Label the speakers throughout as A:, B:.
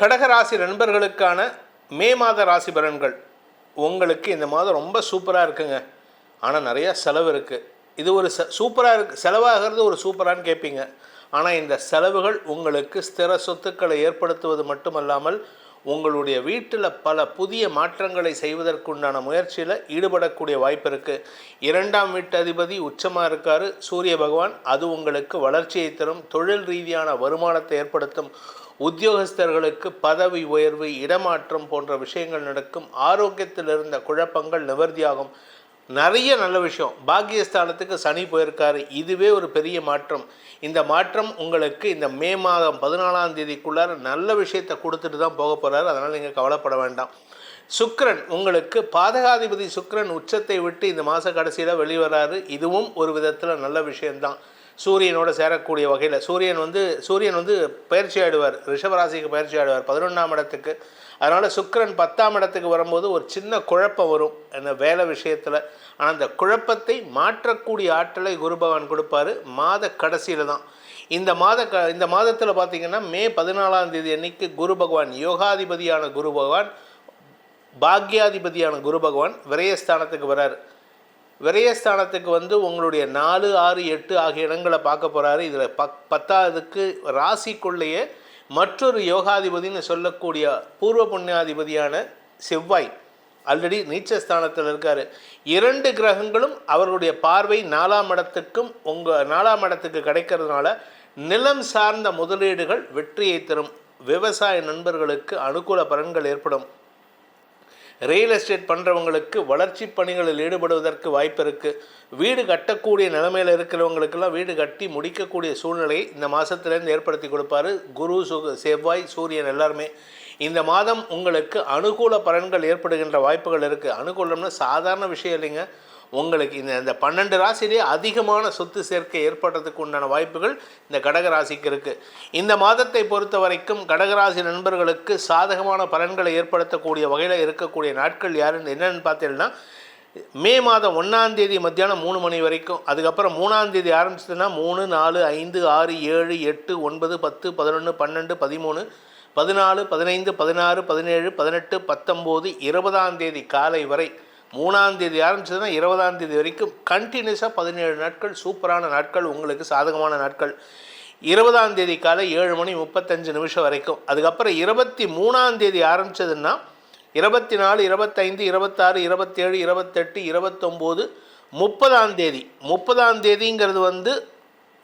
A: கடகராசி நண்பர்களுக்கான மே மாத ராசி பலன்கள். உங்களுக்கு இந்த மாதம் ரொம்ப சூப்பராக இருக்குங்க. ஆனால் நிறையா செலவு இருக்குது இது ஒரு ச சூப்பராக இருக்கு. செலவாகிறது ஒரு சூப்பரான்னு கேட்பீங்க ஆனால் இந்த செலவுகள் உங்களுக்கு ஸ்திர சொத்துக்களை ஏற்படுத்துவது மட்டுமல்லாமல் உங்களுடைய வீட்டில் பல புதிய மாற்றங்களை செய்வதற்குண்டான முயற்சியில் ஈடுபடக்கூடிய வாய்ப்பு இருக்குது இரண்டாம் வீட்டு அதிபதி உச்சமாக இருக்கார். சூரிய பகவான் அது உங்களுக்கு வளர்ச்சியை தரும். தொழில் ரீதியான வருமானத்தை ஏற்படுத்தும். உத்தியோகஸ்தர்களுக்கு பதவி உயர்வு இடமாற்றம் போன்ற விஷயங்கள் நடக்கும். ஆரோக்கியத்தில் இருந்த குழப்பங்கள் நிவர்த்தியாகும். நிறைய நல்ல விஷயம். பாக்கியஸ்தானத்துக்கு சனி போயிருக்காரு. இதுவே ஒரு பெரிய மாற்றம். இந்த மாற்றம் உங்களுக்கு இந்த மே மாதம் பதினாலாம் தேதிக்குள்ளார நல்ல விஷயத்தை கொடுத்துட்டு தான் போக போகிறாரு அதனால் நீங்கள் கவலைப்பட வேண்டாம். சுக்ரன் உங்களுக்கு பாதகாதிபதி சுக்ரன் உச்சத்தை விட்டு இந்த மாத கடைசியில் வெளிவராரு. இதுவும் ஒரு விதத்தில் நல்ல விஷயம்தான். சூரியனோட சேரக்கூடிய வகையில் சூரியன் வந்து சூரியன் வந்து பயிற்சி ஆடுவார் ரிஷபராசிக்கு பயிற்சி ஆடுவார் பதினொன்றாம் இடத்துக்கு. அதனால் சுக்கரன் பத்தாம் இடத்துக்கு வரும்போது ஒரு சின்ன குழப்பம் வரும். அந்த வேலை விஷயத்தில். ஆனால் அந்த குழப்பத்தை மாற்றக்கூடிய ஆற்றலை குரு பகவான் கொடுப்பாரு. மாத கடைசியில் தான். இந்த மாத க இந்த மாதத்தில் பார்த்தீங்கன்னா மே பதினாலாம் தேதி அன்னைக்கு குரு பகவான் யோகாதிபதியான குரு பகவான் பாக்யாதிபதியான குரு பகவான் விரயஸ்தானத்துக்கு வராரு. விரயஸ்தானத்துக்கு வந்து உங்களுடைய நாலு ஆறு எட்டு ஆகிய இடங்களை பார்க்க போகிறாரு இதில் பக் பத்தாவதுக்கு ராசிக்குள்ளேயே மற்றொரு யோகாதிபதின்னு சொல்லக்கூடிய பூர்வ புண்ணியாதிபதியான செவ்வாய் ஆல்ரெடி நீச்சஸ்தானத்தில் இருக்கார். இரண்டு கிரகங்களும் அவருடைய பார்வை நாலாம் இடத்துக்கும் உங்கள் நாலாம் இடத்துக்கு கிடைக்கிறதுனால நிலம் சார்ந்த முதலீடுகள் வெற்றியை தரும். விவசாய நண்பர்களுக்கு அனுகூல பலன்கள் ஏற்படும். ரியல் எஸ்டேட் பண்ணுறவங்களுக்கு வளர்ச்சி பணிகளில் ஈடுபடுவதற்கு வாய்ப்பு இருக்குது வீடு கட்டக்கூடிய நிலைமையில் இருக்கிறவங்களுக்கெல்லாம் வீடு கட்டி முடிக்கக்கூடிய சூழ்நிலையை இந்த மாதத்துலேருந்து ஏற்படுத்தி கொடுப்பாரு. குரு சு செவ்வாய் சூரியன் எல்லாருமே. இந்த மாதம் உங்களுக்கு அனுகூல பலன்கள் ஏற்படுகின்ற வாய்ப்புகள் இருக்குது அனுகூலம்னா சாதாரண விஷயம் இல்லைங்க. உங்களுக்கு இந்த இந்த பன்னெண்டு ராசியிலே அதிகமான சொத்து சேர்க்கை ஏற்படுறதுக்கு உண்டான வாய்ப்புகள் இந்த கடக ராசிக்கு இருக்குது இந்த மாதத்தை பொறுத்த வரைக்கும் கடகராசி நண்பர்களுக்கு சாதகமான பலன்களை ஏற்படுத்தக்கூடிய வகையில் இருக்கக்கூடிய நாட்கள் யாருன்னு என்னென்னு பார்த்தீங்கன்னா மே மாதம் ஒன்றாம் தேதி மத்தியானம் மூணு மணி வரைக்கும் அதுக்கப்புறம் மூணாம் தேதி ஆரம்பிச்சதுன்னா மூணு நாலு ஐந்து ஆறு ஏழு எட்டு ஒன்பது பத்து பதினொன்று பன்னெண்டு பதிமூணு பதினாலு பதினைந்து பதினாறு பதினேழு பதினெட்டு பத்தொம்போது இருபதாம் தேதி காலை வரை மூணாம் தேதி ஆரம்பிச்சதுன்னா இருபதாம் தேதி வரைக்கும் கண்டினியூஸாக பதினேழு நாட்கள் சூப்பரான நாட்கள் உங்களுக்கு சாதகமான நாட்கள். இருபதாம் தேதி காலை ஏழு மணி முப்பத்தஞ்சு நிமிஷம் வரைக்கும். அதுக்கப்புறம் இருபத்தி மூணாம் தேதி ஆரம்பிச்சதுன்னா இருபத்தி நாலு இருபத்தைந்து இருபத்தாறு இருபத்தேழு இருபத்தெட்டு இருபத்தொம்போது முப்பதாம் தேதி. முப்பதாம் தேதிங்கிறது வந்து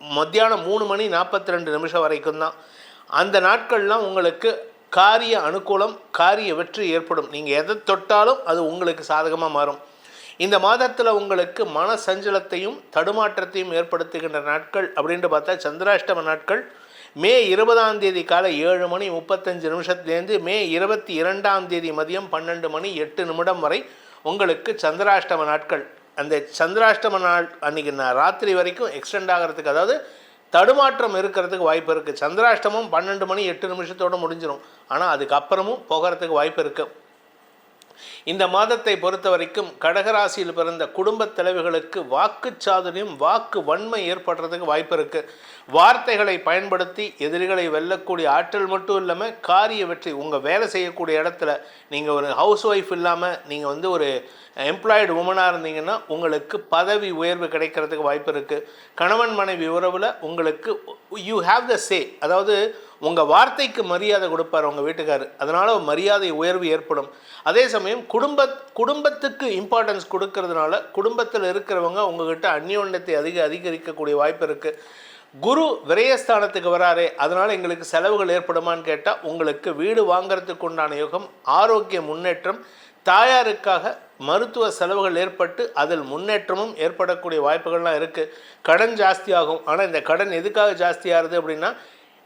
A: மத்தியானம் மூணு மணி நாற்பத்தி ரெண்டு நிமிஷம் வரைக்கும் தான். அந்த நாட்கள்லாம் உங்களுக்கு காரிய அனுகூலம் காரிய வெற்றி ஏற்படும். நீங்கள் எதை தொட்டாலும் அது உங்களுக்கு சாதகமாக மாறும். இந்த மாதத்தில் உங்களுக்கு மன சஞ்சலத்தையும் தடுமாற்றத்தையும் ஏற்படுத்துகின்ற நாட்கள் அப்படின்ட்டு பார்த்தா சந்திராஷ்டம நாட்கள் மே இருபதாம் தேதி காலை ஏழு மணி முப்பத்தஞ்சு நிமிஷத்துலேருந்து மே இருபத்தி இரண்டாம் தேதி மதியம் பன்னெண்டு மணி எட்டு நிமிடம் வரை உங்களுக்கு சந்திராஷ்டம நாட்கள். அந்த சந்திராஷ்டம நாள் அன்றைக்கி நான் ராத்திரி வரைக்கும் எக்ஸ்டெண்ட் ஆகிறதுக்கு அதாவது தடுமாற்றம் இருக்கிறதுக்கு வாய்ப்பு இருக்குது சந்திராஷ்டமும் பன்னெண்டு மணி எட்டு நிமிஷத்தோடு முடிஞ்சிடும் ஆனால் அதுக்கப்புறமும் போகிறதுக்கு வாய்ப்பு இருக்குது இந்த மாதத்தை பொறுத்த வரைக்கும் கடகராசியில் பிறந்த குடும்பத் தலைவர்களுக்கு வாக்கு சாதனையும் வாக்கு வன்மை ஏற்படுறதுக்கு வாய்ப்பு இருக்குது வார்த்தைகளை பயன்படுத்தி எதிரிகளை வெல்லக்கூடிய ஆற்றல் மட்டும் இல்லாமல் காரிய வெற்றி உங்கள் வேலை செய்யக்கூடிய இடத்துல நீங்கள் ஒரு ஹவுஸ் ஒய்ஃப் இல்லாமல் நீங்கள் வந்து ஒரு எம்ப்ளாய்டு உமனாக இருந்தீங்கன்னா உங்களுக்கு பதவி உயர்வு கிடைக்கிறதுக்கு வாய்ப்பு இருக்குது கணவன் மனைவி உறவில் உங்களுக்கு யூ ஹாவ் த சே அதாவது உங்கள் வார்த்தைக்கு மரியாதை கொடுப்பார் உங்கள் வீட்டுக்கார் அதனால் மரியாதை உயர்வு ஏற்படும். அதே சமயம் குடும்ப குடும்பத்துக்கு இம்பார்ட்டன்ஸ் கொடுக்கறதுனால குடும்பத்தில் இருக்கிறவங்க உங்ககிட்ட அந்யோன்யத்தை அதிக அதிகரிக்கக்கூடிய வாய்ப்பு இருக்குது குரு விரயஸ்தானத்துக்கு வராரே அதனால் எங்களுக்கு செலவுகள் ஏற்படுமான்னு கேட்டால் உங்களுக்கு வீடு வாங்கிறதுக்கு உண்டான யோகம் ஆரோக்கிய முன்னேற்றம் தாயாருக்காக மருத்துவ செலவுகள் ஏற்பட்டு அதில் முன்னேற்றமும் ஏற்படக்கூடிய வாய்ப்புகள்லாம் இருக்குது கடன் ஜாஸ்தியாகும். ஆனால் இந்த கடன் எதுக்காக ஜாஸ்தியாகுது அப்படின்னா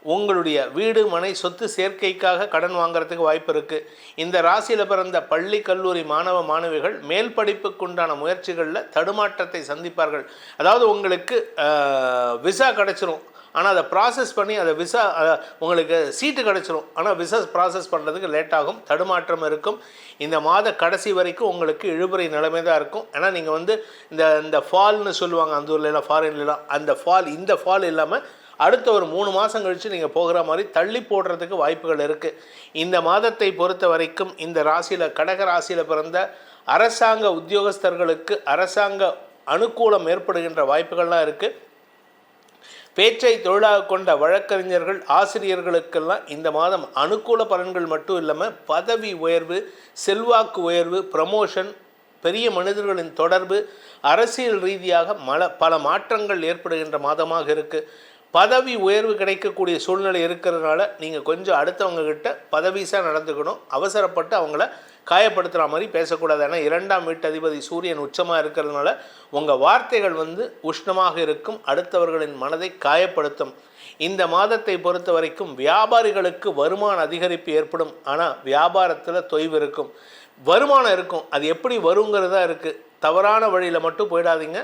A: உங்களுடைய வீடு மனை சொத்து சேர்க்கைக்காக கடன் வாங்குறதுக்கு வாய்ப்பு இருக்குது இந்த ராசியில் பிறந்த பள்ளி கல்லூரி மாணவ மாணவிகள் மேல் படிப்புக்குண்டான முயற்சிகளில் தடுமாற்றத்தை சந்திப்பார்கள். அதாவது உங்களுக்கு விசா கிடச்சிரும். ஆனால் அதை ப்ராசஸ் பண்ணி அதை விசா உங்களுக்கு சீட்டு கிடச்சிரும். ஆனால் விசா ப்ராசஸ் பண்ணுறதுக்கு லேட் ஆகும் தடுமாற்றம் இருக்கும். இந்த மாத கடைசி வரைக்கும் உங்களுக்கு இழுபறை நிலைமை தான் இருக்கும். ஏன்னா நீங்கள் வந்து இந்த இந்த ஃபால்னு சொல்லுவாங்க அந்த ஊர்லலாம் ஃபாரின்லாம் அந்த ஃபால் இந்த ஃபால் இல்லாமல் அடுத்த ஒரு மூணு மாதம் கழித்து நீங்கள் போகிற மாதிரி தள்ளி போடுறதுக்கு வாய்ப்புகள் இருக்குது இந்த மாதத்தை பொறுத்த வரைக்கும் இந்த ராசியில் கடக ராசியில் பிறந்த அரசாங்க உத்தியோகஸ்தர்களுக்கு அரசாங்க அனுகூலம் ஏற்படுகின்ற வாய்ப்புகள்லாம் இருக்குது பேச்சை தொழிலாக கொண்ட வழக்கறிஞர்கள் ஆசிரியர்களுக்கெல்லாம் இந்த மாதம் அனுகூல பலன்கள் மட்டும் இல்லாமல் பதவி உயர்வு செல்வாக்கு உயர்வு ப்ரமோஷன் பெரிய மனிதர்களின் தொடர்பு அரசியல் ரீதியாக மல பல மாற்றங்கள் ஏற்படுகின்ற மாதமாக இருக்குது பதவி உயர்வு கிடைக்கக்கூடிய சூழ்நிலை இருக்கிறதுனால நீங்கள் கொஞ்சம் அடுத்தவங்கக்கிட்ட பதவிசாக நடந்துக்கணும். அவசரப்பட்டு அவங்கள காயப்படுத்துகிற மாதிரி பேசக்கூடாது. ஏன்னா இரண்டாம் வீட்டு அதிபதி சூரியன் உச்சமாக இருக்கிறதுனால உங்கள் வார்த்தைகள் வந்து உஷ்ணமாக இருக்கும். அடுத்தவர்களின் மனதை காயப்படுத்தும். இந்த மாதத்தை பொறுத்த வரைக்கும் வியாபாரிகளுக்கு வருமான அதிகரிப்பு ஏற்படும். ஆனால் வியாபாரத்தில் தொய்வு இருக்கும். வருமானம் இருக்கும். அது எப்படி வருங்கிறதா இருக்குது தவறான வழியில் மட்டும் போயிடாதீங்க.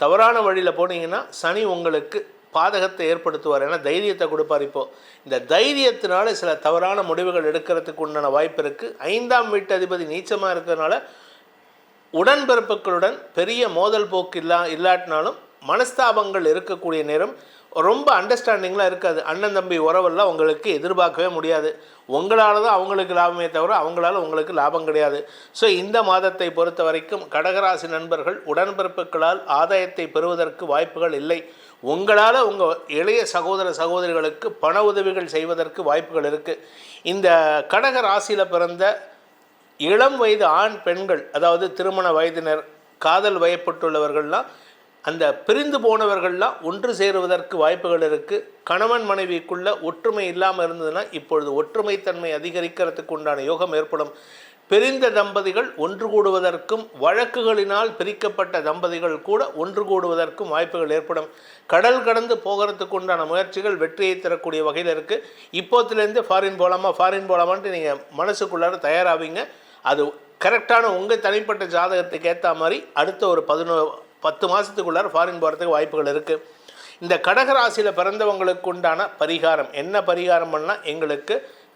A: தவறான வழியில் போனீங்கன்னா சனி உங்களுக்கு பாதகத்தை ஏற்படுத்துவார் ஏன்னா தைரியத்தை கொடுப்பார் இப்போது இந்த தைரியத்தினால சில தவறான முடிவுகள் எடுக்கிறதுக்கு உண்டான வாய்ப்பு இருக்குது ஐந்தாம் வீட்டு அதிபதி நீச்சமாக இருக்கிறதுனால உடன்பிறப்புகளுடன் பெரிய மோதல் போக்கு இல்லா இல்லாட்டினாலும் மனஸ்தாபங்கள் இருக்கக்கூடிய நேரம் ரொம்ப அண்டர்ஸ்டாண்டிங்லாம் இருக்காது. அண்ணன் தம்பி உறவெல்லாம் உங்களுக்கு எதிர்பார்க்கவே முடியாது. உங்களால் தான் அவங்களுக்கு லாபமே தவிர அவங்களால உங்களுக்கு லாபம் கிடையாது. ஸோ இந்த மாதத்தை பொறுத்த வரைக்கும் கடகராசி நண்பர்கள் உடன்பிறப்புகளால் ஆதாயத்தை பெறுவதற்கு வாய்ப்புகள் இல்லை. உங்களால் உங்கள் இளைய சகோதர சகோதரிகளுக்கு பண உதவிகள் செய்வதற்கு வாய்ப்புகள் இருக்குது இந்த கடக ராசியில் பிறந்த இளம் வயது ஆண் பெண்கள் அதாவது திருமண வயதினர் காதல் வயப்பட்டுள்ளவர்கள்லாம் அந்த பிரிந்து போனவர்கள்லாம் ஒன்று சேருவதற்கு வாய்ப்புகள் இருக்குது கணவன் மனைவிக்குள்ள ஒற்றுமை இல்லாமல் இருந்ததுன்னா இப்பொழுது ஒற்றுமைத்தன்மை அதிகரிக்கிறதுக்கு உண்டான யோகம் ஏற்படும். பிரிந்த தம்பதிகள் ஒன்று கூடுவதற்கும் வழக்குகளினால் பிரிக்கப்பட்ட தம்பதிகள் கூட ஒன்று கூடுவதற்கும் வாய்ப்புகள் ஏற்படும். கடல் கடந்து போகிறதுக்கு உண்டான முயற்சிகள் வெற்றியை தரக்கூடிய வகையில் இருக்குது இப்போத்துலேருந்து ஃபாரின் போகலாமா ஃபாரின் போகலாமான்ட்டு நீங்கள் மனசுக்குள்ளார தயாராவீங்க. அது கரெக்டான உங்கள் தனிப்பட்ட ஜாதகத்துக்கு ஏற்ற மாதிரி அடுத்த ஒரு பதினோ பத்து மாதத்துக்குள்ளார ஃபாரின் போகிறதுக்கு வாய்ப்புகள் இருக்குது இந்த கடகராசியில் பிறந்தவங்களுக்கு உண்டான பரிகாரம் என்ன பரிகாரம் பண்ணால் எங்களுக்கு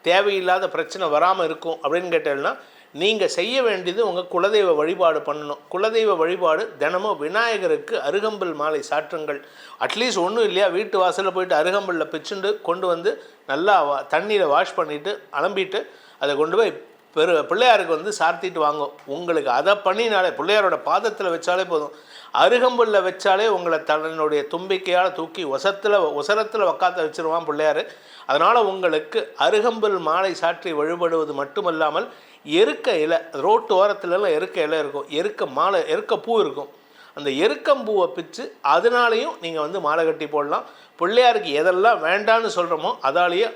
A: தேவையில்லாத பிரச்சனை வராமல் இருக்கும் அப்படின்னு கேட்டேன்னா நீங்கள் செய்ய வேண்டியது உங்கள் குலதெய்வ வழிபாடு பண்ணணும். குலதெய்வ வழிபாடு தினமும் விநாயகருக்கு அருகம்புல் மாலை சாற்றுங்கள். அட்லீஸ்ட் ஒன்றும் இல்லையா? வீட்டு வாசலில் போயிட்டு அருகம்புல்ல பிச்சுண்டு கொண்டு வந்து நல்லா வா தண்ணியில் வாஷ் பண்ணிவிட்டு அலம்பிட்டு அதை கொண்டு போய் பெரு பிள்ளையாருக்கு வந்து சார்த்திட்டு வாங்கும் உங்களுக்கு அதை பண்ணினாலே பிள்ளையாரோட பாதத்தில் வச்சாலே போதும். அருகம்புல்ல வச்சாலே உங்களை தன்னுடைய தும்பிக்கையால் தூக்கி ஒசத்தில் ஒசரத்தில் உக்காத்த வச்சிருவான் பிள்ளையார். அதனால் உங்களுக்கு அருகம்புல் மாலை சாற்றி வழிபடுவது மட்டுமல்லாமல் எருக்க இலை ரோட்டு ஓரத்துலலாம் எருக்க இலை இருக்கும். எருக்க மாலை எருக்க பூ இருக்கும். அந்த எருக்கம்பூவை பிச்சு அதனாலையும் நீங்கள் வந்து மாலை கட்டி போடலாம். பிள்ளையாருக்கு எதெல்லாம் வேண்டான்னு சொல்கிறோமோ அதாலேயே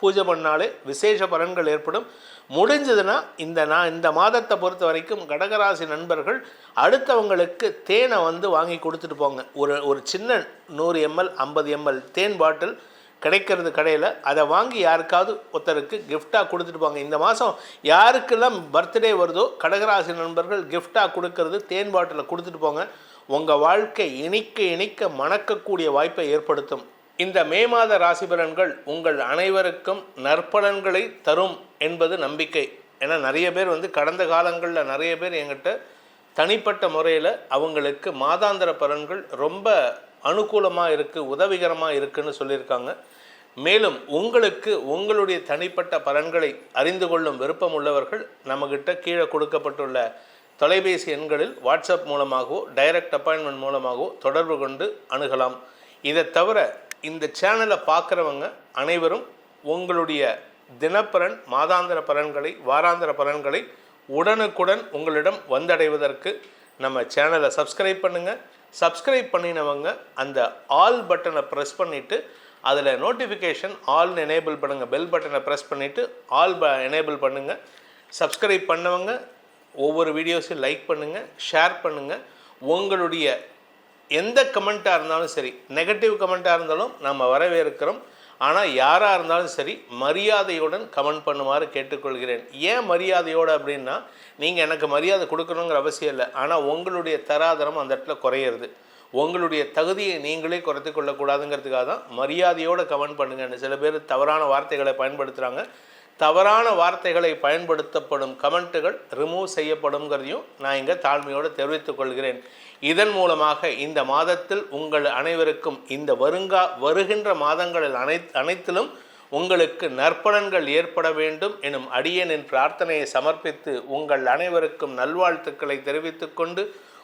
A: பூஜை பண்ணாலே விசேஷ பலன்கள் ஏற்படும். முடிஞ்சதுன்னா இந்த நான் இந்த மாதத்தை பொறுத்த வரைக்கும் கடகராசி நண்பர்கள் அடுத்தவங்களுக்கு தேனை வந்து வாங்கி கொடுத்துட்டு போங்க. ஒரு ஒரு சின்ன நூறு எம்எல் ஐம்பது எம்எல் தேன் பாட்டில் கிடைக்கிறது கடையில் அதை வாங்கி யாருக்காவது ஒருத்தருக்கு கிஃப்டாக கொடுத்துட்டு போங்க இந்த மாதம் யாருக்கெல்லாம் பர்த்டே வருதோ கடகராசி நண்பர்கள் கிஃப்டாக கொடுக்கறது தேன் பாட்டில் கொடுத்துட்டு போங்க. உங்கள் வாழ்க்கை இணைக்க இணைக்க மணக்கக்கூடிய வாய்ப்பை ஏற்படுத்தும். இந்த மே மாத ராசி பலன்கள் உங்கள் அனைவருக்கும் நற்பலன்களை தரும் என்பது நம்பிக்கை. ஏன்னா நிறைய பேர் வந்து கடந்த காலங்களில் நிறைய பேர் என்கிட்ட தனிப்பட்ட முறையில் அவங்களுக்கு மாதாந்திர பலன்கள் ரொம்ப அனுகூலமாக இருக்குது உதவிகரமாக இருக்குன்னு சொல்லியிருக்காங்க. மேலும் உங்களுக்கு உங்களுடைய தனிப்பட்ட பலன்களை அறிந்து கொள்ளும் விருப்பம் உள்ளவர்கள் நம்மக்கிட்ட கீழே கொடுக்கப்பட்டுள்ள தொலைபேசி எண்களில் வாட்ஸ்அப் மூலமாகவோ டைரக்ட் அப்பாயின்மெண்ட் மூலமாகவோ தொடர்பு கொண்டு அணுகலாம். இதை தவிர இந்த சேனலை பார்க்குறவங்க அனைவரும் உங்களுடைய தினப்பலன் மாதாந்திர பலன்களை வாராந்திர பலன்களை உடனுக்குடன் உங்களிடம் வந்தடைவதற்கு நம்ம சேனலை சப்ஸ்கிரைப் பண்ணுங்கள் சப்ஸ்கிரைப் பண்ணினவங்க அந்த ஆல் பட்டனை ப்ரெஸ் பண்ணிவிட்டு அதில் நோட்டிஃபிகேஷன் ஆல்னு எனேபிள் பண்ணுங்கள் பெல் பட்டனை ப்ரெஸ் பண்ணிவிட்டு ஆல் ப எனேபிள் பண்ணுங்கள் சப்ஸ்கிரைப் பண்ணவங்க ஒவ்வொரு வீடியோஸையும் லைக் பண்ணுங்கள் ஷேர் பண்ணுங்கள் உங்களுடைய எந்த கமெண்ட்டாக இருந்தாலும் சரி நெகட்டிவ் கமெண்ட்டாக இருந்தாலும் நம்ம வரவேற்கிறோம். ஆனால் யாராக இருந்தாலும் சரி மரியாதையுடன் கமெண்ட் பண்ணுமாறு கேட்டுக்கொள்கிறேன். ஏன் மரியாதையோடு அப்படின்னா நீங்கள் எனக்கு மரியாதை கொடுக்கணுங்கிற அவசியம் இல்லை. ஆனால் உங்களுடைய தராதரம் அந்த இடத்துல குறையிறது. உங்களுடைய தகுதியை நீங்களே குறைத்து கொள்ளக்கூடாதுங்கிறதுக்காக தான் மரியாதையோடு கமெண்ட் பண்ணுங்கன்னு சில பேர் தவறான வார்த்தைகளை பயன்படுத்துகிறாங்க தவறான வார்த்தைகளை பயன்படுத்தப்படும் கமெண்ட்டுகள் ரிமூவ் செய்யப்படும்ங்கிறதையும் நான் இங்கே தாழ்மையோடு தெரிவித்துக் கொள்கிறேன். இதன் மூலமாக இந்த மாதத்தில் உங்கள் அனைவருக்கும் இந்த வருங்கா வருகின்ற மாதங்களில் அனை அனைத்திலும் உங்களுக்கு நற்பலன்கள் ஏற்பட வேண்டும் எனும் அடியனின் பிரார்த்தனையை சமர்ப்பித்து உங்கள் அனைவருக்கும் நல்வாழ்த்துக்களை தெரிவித்துக்கொண்டு